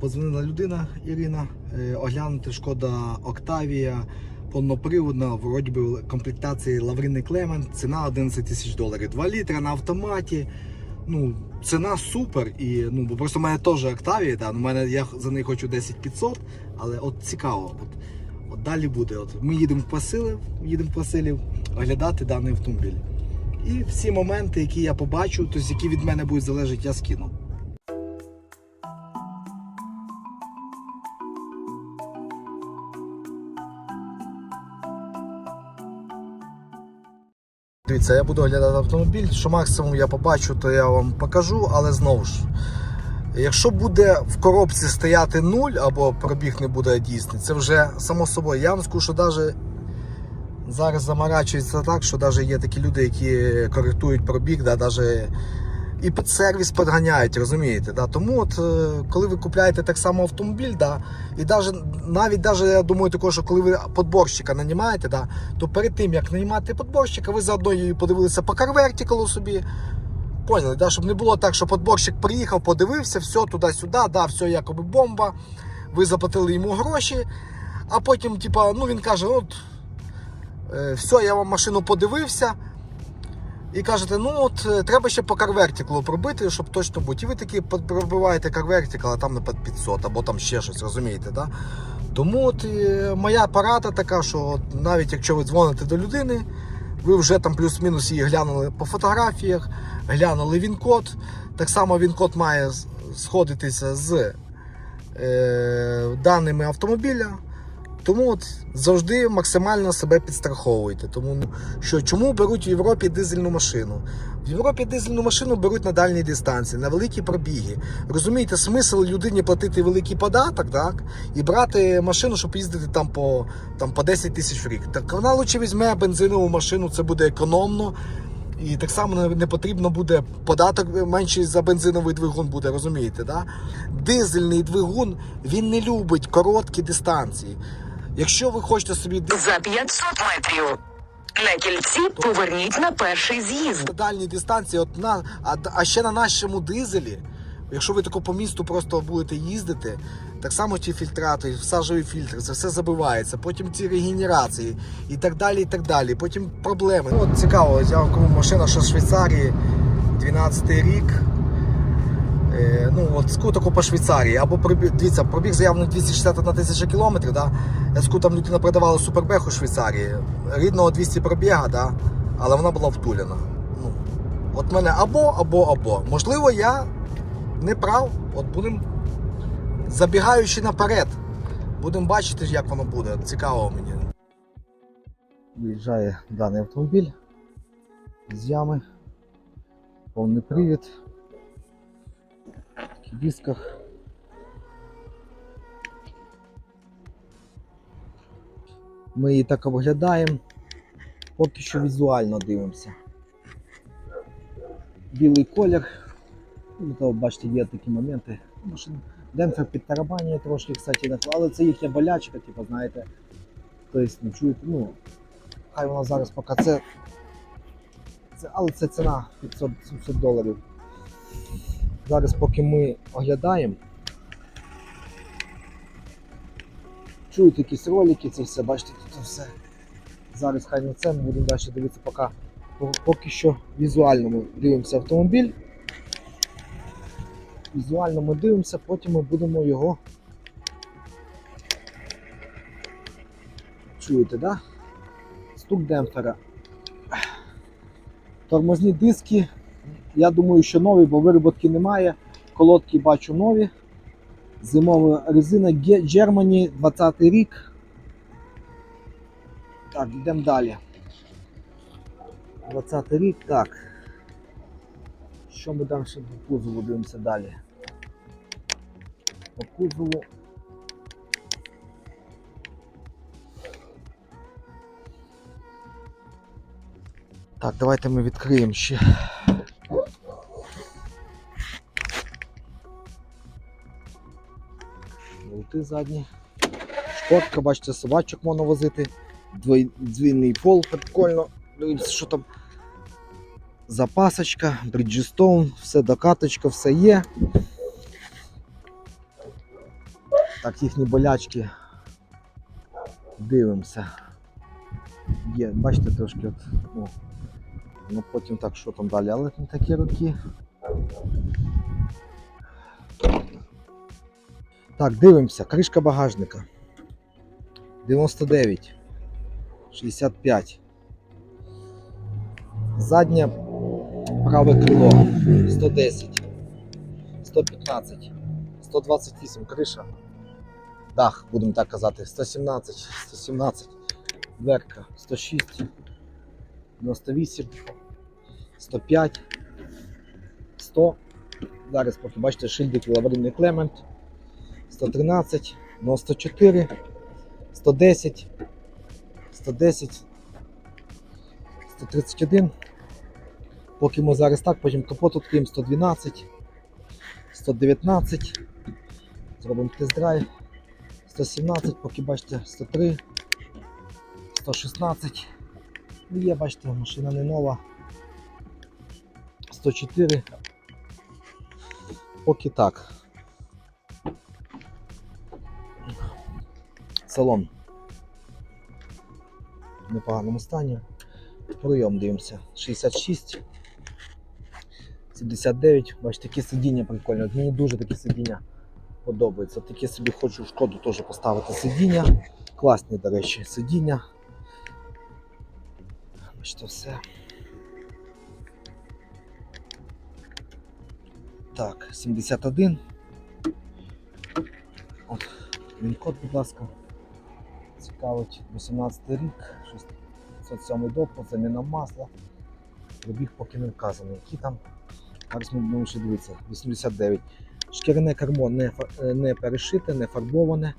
Позвонила людина Ірина, е, оглянути шкода Октавія, повноприводна, вроді би комплектації Лаврини Клемент, ціна 11 тисяч доларів. 2 літри на автоматі. Ну, ціна супер. І ну, бо просто в мене теж Октавія, да, ну, мене, я за неї хочу 10 500, але от цікаво. От, от далі буде. От, ми їдемо в Василів, їдемо в Василів оглядати даний автомобіль. І всі моменти, які я побачу, тобто які від мене будуть залежати, я скину. Дивіться, я буду оглядати автомобіль. Що максимум я побачу, то я вам покажу, але знову ж. Якщо буде в коробці стояти 0 або пробіг не буде дійсний, це вже само собою. Я вам скажу, що навіть зараз заморачується так, що навіть є такі люди, які коректують пробіг, навіть і під сервіс підганяють, розумієте? Да? Тому от, е, коли ви купляєте так само автомобіль, да, і даже, навіть даже, я думаю, також, що коли ви подборщика нанімаєте, да, то перед тим як нанімати подборщика, ви заодно її подивилися по CarVertical собі. Поняли, да? щоб не було так, що подборщик приїхав, подивився, все туди-сюди, да, все якоби бомба. Ви заплатили йому гроші, а потім, типа, ну він каже, от е, все, я вам машину подивився. І кажете, ну от е, треба ще по карвертіклу пробити, щоб точно бути. І ви такі пробиваєте карвертикл, а там на 500, або там ще щось, розумієте? Да? Тому от е, моя порада така, що от навіть якщо ви дзвоните до людини, ви вже там плюс-мінус її глянули по фотографіях, глянули він-код. Так само він-код має сходитися з е, даними автомобіля. Тому от завжди максимально себе підстраховуйте. Тому ну, що чому беруть в Європі дизельну машину? В Європі дизельну машину беруть на дальній дистанції, на великі пробіги. Розумієте, смисл людині платити великий податок, так? І брати машину, щоб їздити там по, там, по 10 тисяч в рік. Так вона лучше візьме бензинову машину, це буде економно. І так само не потрібно буде податок менший за бензиновий двигун буде, розумієте? Да? Дизельний двигун він не любить короткі дистанції. Якщо ви хочете собі За 500 метрів. На кільці поверніть на перший з'їзд. на дальній дистанції, от на, а, а ще на нашому дизелі, якщо ви тако по місту просто будете їздити, так само ті фільтрати, всажові фільтри, це все забивається, потім ці регенерації і так далі. і так далі. Потім проблеми. Ну, от цікаво, я вам кажу, машина, що з Швейцарії, 12 рік. Е, ну, от скутику по Швейцарії, або пробіг, дивіться, пробіг заявлений 261 тисяча кілометрів, да? Я скутом людина продавала супербех у Швейцарії. Рідного 200 пробіга, да? але вона була втулена. Ну, от мене або, або, або. Можливо, я не прав. От будемо забігаючи наперед. Будемо бачити, як воно буде. Цікаво мені. Виїжджає даний автомобіль з ями. Повний привід. Дисках. Ми її так оглядаємо. Поки що візуально дивимося. Білий колір. Ну, то, бачите, є такі моменти. Машин- Демпфер під тарабанює трошки, кстати, але це їхня болячка, типу, знаєте. Тобто, ну, чуєте, ну, хай вона зараз поки це. це але це ціна 500-700 доларів. Зараз, поки ми оглядаємо. Чуєте якісь ролики, це все, бачите, тут все. Зараз хай на це ми будемо далі дивитися, поки, поки що візуально ми дивимося автомобіль. Візуально ми дивимося, потім ми будемо його. Чуєте, да? Стук демпфера. Тормозні диски. Я думаю, що нові, бо вироботки немає. Колодки бачу нові. Зимова резина Germany 20 рік. Так, йдемо далі. 20 рік, так. Що ми далі по кузову дивимося далі? По кузову. Так, давайте ми відкриємо ще. Болти задні. Шкодка, бачите, собачок можна возити. Двійний пол прикольно. Дивимося, що там. Запасочка, Bridgestone, все докаточка, все є. Так, їхні болячки. Дивимося. Є, бачите, трошки от, ну, ну потім так, що там далі, але не такі роки. Так, дивимося, кришка багажника. 99. 65. Заднє праве крило 110. 115. 128 криша. Дах, будемо так казати, 117, 117, дверка 106, 98, 105, 100. Зараз поки бачите шильдик аварійний Клемент. 113, 94, 110, 110, 131. Поки ми зараз так, потім капот відкриємо 112, 119. Зробимо тест-драйв. 117, поки бачите, 103, 116. Ну, Є, бачите, машина не нова. 104. Поки так. Салон. В непоганому стані. Прийом дивимося. 66. 79. Бачите, такі сидіння прикольні. От мені дуже такі сидіння подобаються. Таке собі хочу в шкоду теж поставити сидіння. Класні, до речі, сидіння. Бачите, все. Так, 71. От, він код, будь ласка. Цікавить 18 рік, 607 допуск, заміна масла. Пробіг поки не вказаний. Які там? Зараз ми будемо ще дивитися. 89. Шкіряне кермо не, е, не перешите, не фарбоване.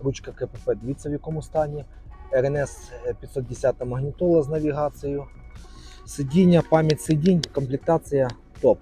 Ручка КПП, дивіться в якому стані. РНС 510 магнітола з навігацією. Сидіння, пам'ять сидінь, комплектація топ.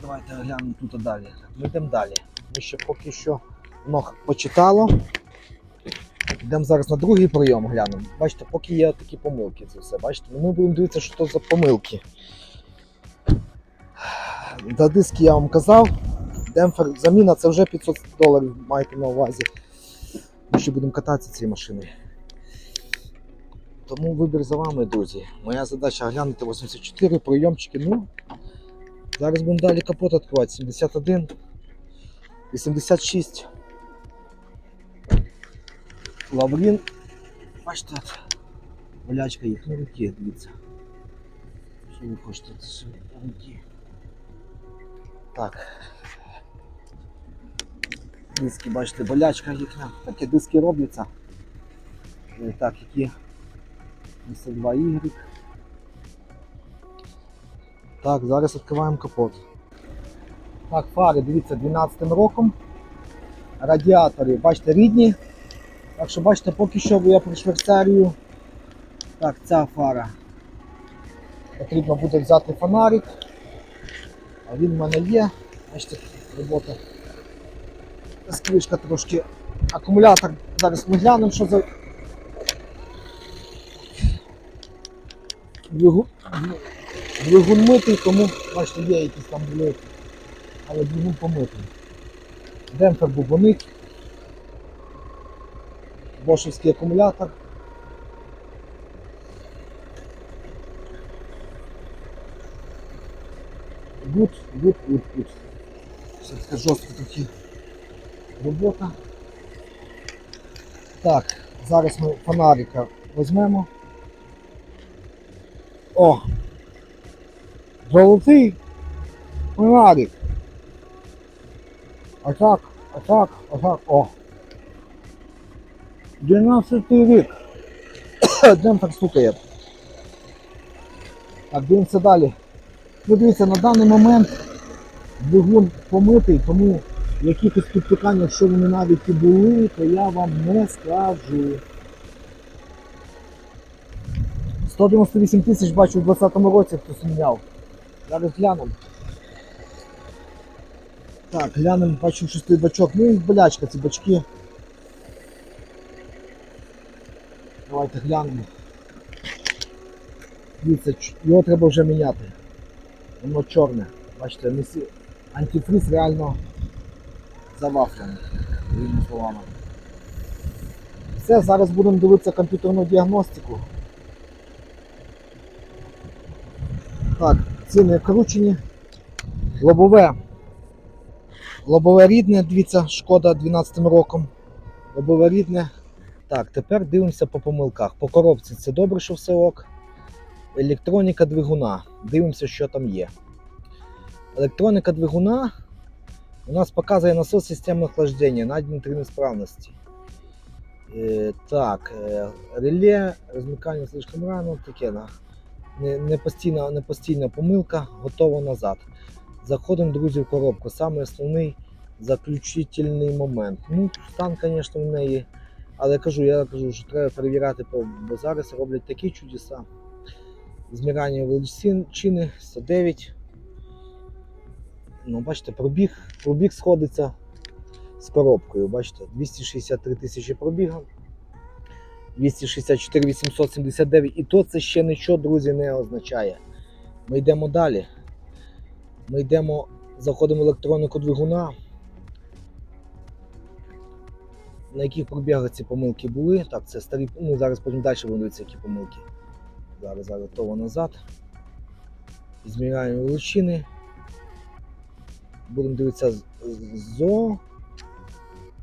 Давайте глянемо тут далі. Ми йдемо далі. Ми ще поки що воно почитало. Йдемо зараз на другий прийом глянемо. Бачите, поки є такі помилки, це все. Бачите, Ну, ми будемо дивитися, що це за помилки. За диски я вам казав. Демпфер, заміна це вже 500 доларів, маєте на увазі. Ми ще будемо кататися цією машиною. Тому вибір за вами, друзі. Моя задача глянути 84 прийомчики. Ну, зараз будемо далі капот відкривати. 71, 86. Лаврін. Бачите, болячка їх на руки, дивіться. Що ви хочете? Це руки. Так. Диски, бачите, болячка їхня. Такі диски робляться. Так, які 52 Y. Так, зараз відкриваємо капот. Так, фари, дивіться, 12 роком. Радіатори, бачите, рідні. Так що бачите, поки що я прошверцарію. Так, ця фара. Потрібно буде взяти фонарик. А він в мене є. Бачите, робота. Скришка трошки. Акумулятор. Зараз ми глянемо, що за. Двигун, двигун митий, тому бачите, є якісь там блоки. Але двигун помитий. Демпфер бубонить. Бошевський акумулятор. Гуд, гуд, гуд, гуд. Все таке жорстко такі робота. Так, зараз ми фонарика візьмемо. О! Золотий фонарик. А так, а так, а так, о. 12 рік. Демпфер стукає. Так, дивимося далі. Ну, дивіться, на даний момент двигун помитий, тому якихось підпікань, якщо вони навіть і були, то я вам не скажу. 198 тисяч бачу в 2020 році, хтось міняв. Зараз глянемо. Так, глянемо, бачу шостий бачок. Ну і болячка ці бачки. Давайте глянемо. Дивіться, його треба вже міняти. Воно чорне. Бачите, антифриз реально завафлений. Своїми словами. Все, зараз будемо дивитися комп'ютерну діагностику. Так, ціни кручені. Лобове. Лобове рідне, дивіться, шкода 12 роком. Лобове рідне. Так, тепер дивимося по помилках. По коробці це добре, що все ок. Електроніка двигуна. Дивимося, що там є. Електроніка двигуна у нас показує насос системи охлаждення на три несправності. Е, так, е, реле, розмикання слишком рано, таке на. Не, не, постійна, не постійна помилка, готово назад. Заходимо, друзі, в коробку. Саме основний заключительний момент. Ну, стан, звісно, в неї. Але кажу, я кажу, що треба перевіряти, бо бо зараз роблять такі чудеса. Змірання величини 109. Ну, бачите, пробіг, пробіг сходиться з коробкою. Бачите, 263 тисячі пробіга. 264 879. І то це ще нічого, друзі, не означає. Ми йдемо далі. Ми йдемо, заходимо в електроніку двигуна. На яких пробігах ці помилки були. Так, це старі. Ну, зараз потім далі дивитися, які помилки. Зараз, зараз готово назад. Зміряємо величини. Будемо дивитися зо.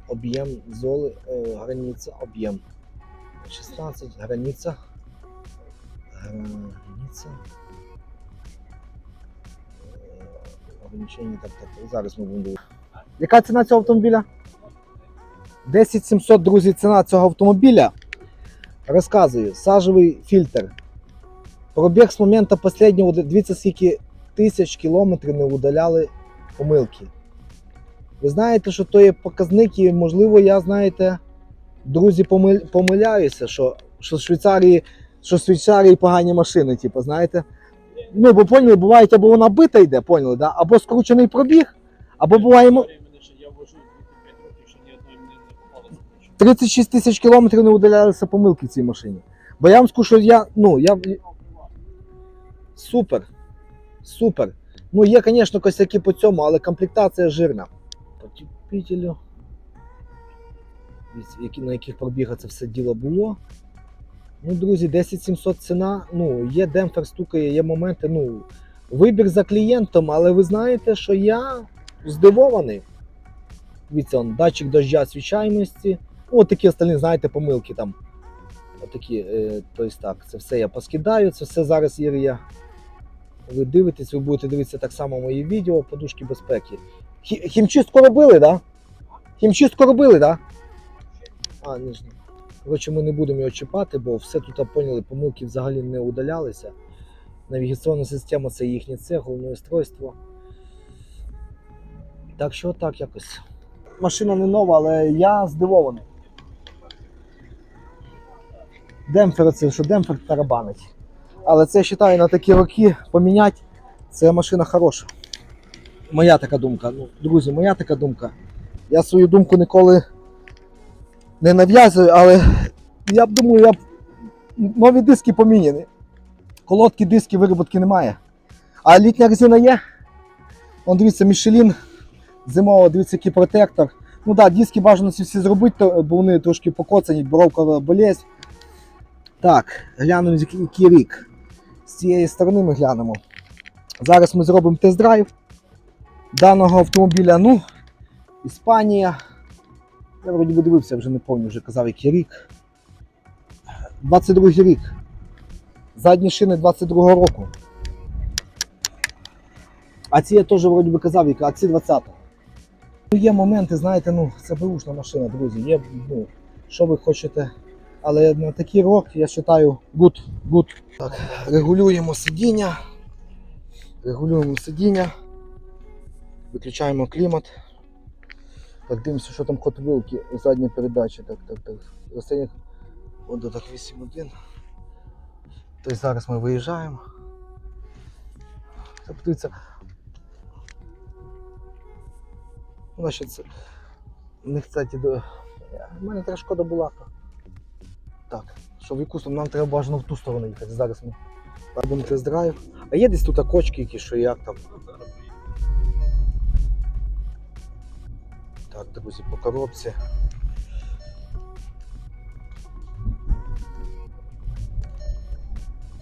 Об'єм золи, е, границя, об'єм. 16, границя. Границя. Е, Ограничення, так, так. Зараз ми будемо дивитися. Яка ціна цього автомобіля? 10 700, друзі, ціна цього автомобіля. Розказую, сажевий фільтр. Пробіг з моменту останнього, дивіться, скільки тисяч кілометрів не удаляли помилки. Ви знаєте, що то є показник, і можливо, я знаєте, друзі, помиляюся, що, що в Швейцарії, що в Швейцарії погані машини, типу, знаєте. Ну, бо поняли, буває, або вона бита йде, поняли, да? або скручений пробіг, або буває. 36 тисяч кілометрів не удалялися помилки цій машині. Бо я вам скажу, що я. Ну, я. Супер. Супер. Ну, є, звісно, косяки по цьому, але комплектація жирна. Потіпітелю. На яких пробігах це все діло було. Ну, друзі, 10700 ціна. Ну, є демпфер стукає, є моменти. Ну, вибір за клієнтом, але ви знаєте, що я здивований. Дивіться, датчик дождя освічаємості. Ну, от такі остальні, знаєте, помилки там. Отакі, е, тобто так, це все я поскидаю, це все зараз є. Ви дивитесь, ви будете дивитися так само мої відео, подушки безпеки. Хі- Хімчистку робили? Да? Хімчистку робили? Да? А, ж. Коротше, ми не будемо його чіпати, бо все тут поняли, помилки взагалі не удалялися. Навігаційна система це їхнє це, головне устройство. Так що так якось. Машина не нова, але я здивований. Демпфер це, що демпфер тарабанить. Але це я вважаю на такі роки поміняти. Це машина хороша. Моя така думка. Ну, друзі, моя така думка. Я свою думку ніколи не нав'язую, але я б думаю, я б... нові диски поміняні. Колодки, диски, вироботки немає. А літня резина є. Вон дивіться, Мішелін зимово, дивіться, який протектор. Ну так, да, диски бажано всі зробити, бо вони трошки покоцані, боровкова болезнь. Так, глянемо, який рік. З цієї сторони ми глянемо. Зараз ми зробимо тест-драйв даного автомобіля. Ну, Іспанія. Я вроді би дивився, вже не пам'ятаю, вже казав, який рік. 22 рік. Задні шини 22-го року. А ці я теж вроді би казав, а ці 20. Ну, є моменти, знаєте, ну, це беушна машина, друзі. Є, ну, що ви хочете. Але на такий рок, я вважаю, good, good. Так, регулюємо сидіння. Регулюємо сидіння. Виключаємо клімат. Так, дивимося, що там ход вилки задні передачі. Так, так, так. Останніх. От так 8.1. Тобто зараз ми виїжджаємо. Це подивіться. Значить, це... У них, кстати, до... У мене така шкода була. Так, що в яку сторону? Нам треба бажано в ту сторону їхати. Зараз ми робимо тест-драйв. А є десь тут кочки, які що як там. Так, друзі, по коробці.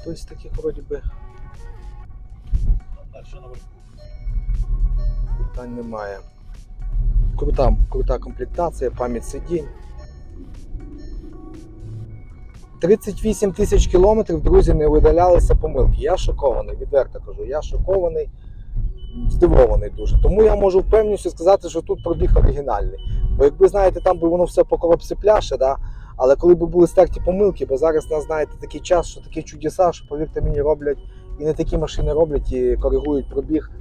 Тобто таких вроді би Далі наверху. питань немає. Крута, крута комплектація, пам'ять сидінь. 38 тисяч кілометрів, друзі, не видалялися помилки. Я шокований, відверто кажу, я шокований, здивований дуже. Тому я можу впевненістю сказати, що тут пробіг оригінальний. Бо якби знаєте, там би воно все по коробці пляше, да? але коли б були стерті помилки, бо зараз нас знаєте такий час, що такі чудеса, що повірте мені, роблять і не такі машини роблять і коригують пробіг.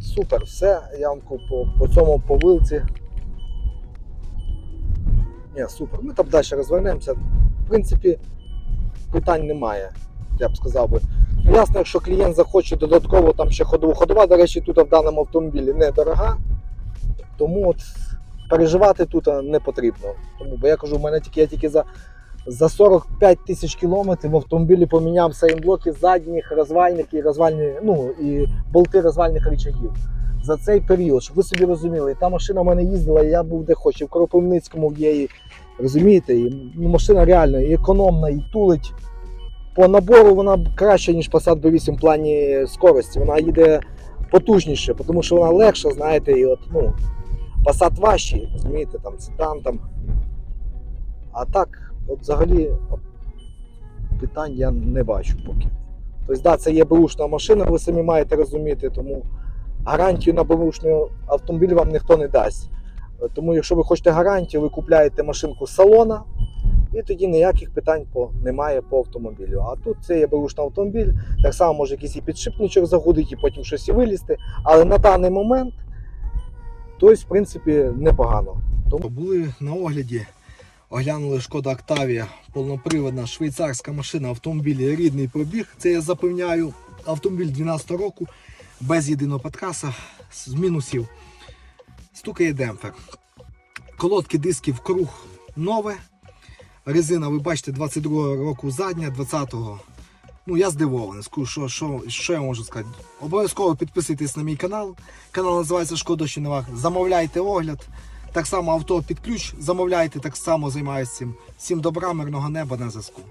Супер, все, я вам по, по цьому по вилці. Ні, супер. Ми там далі розвернемося. В принципі, питань немає, я б сказав би. Ясно, якщо клієнт захоче додатково там ще ходову. Ходова, до речі, тут в даному автомобілі недорога. Тому от переживати тут не потрібно. Тому, бо я кажу, в мене тільки я тільки за, за 45 тисяч кілометрів в автомобілі поміняв сейнблоки задніх, розвальники, розвальні, ну і болти розвальних рычагів. За цей період, щоб ви собі розуміли, та машина в мене їздила, я був де хоч, і в Кропивницькому в її. Розумієте, і, ну, машина реально і економна, і тулить. По набору вона краще, ніж Passat B8 в плані скорості. Вона їде потужніше, тому що вона легша, знаєте, і от, ну, Passat важчий, розумієте, там Citan, там. А так, от взагалі, от, питань я не бачу поки. Тобто, да, це є бушна машина, ви самі маєте розуміти, тому гарантію на бушний автомобіль вам ніхто не дасть. Е, Тому, якщо ви хочете гарантію, ви купляєте машинку з салона, і тоді ніяких питань по, немає по автомобілю. А тут це є бушний автомобіль, так само може якийсь і підшипничок загудить, і потім щось і вилізти. Але на даний момент, тобто, в принципі, непогано. Тому були на огляді. Оглянули Шкода Октавія, повноприводна швейцарська машина, автомобіль рідний пробіг. Це я запевняю. Автомобіль 12 року, без єдиного підкраса, з мінусів. Стукає демпфер. Колодки дисків круг нове. Резина, ви бачите, 22 року задня, 20-го. Ну, я здивований. Скажу, що, що, що я можу сказати. Обов'язково підписуйтесь на мій канал. Канал називається Шкода Щінова. Замовляйте огляд. Так само авто під ключ замовляйте, так само займаюся цим. Всім добра, мирного неба на зв'язку.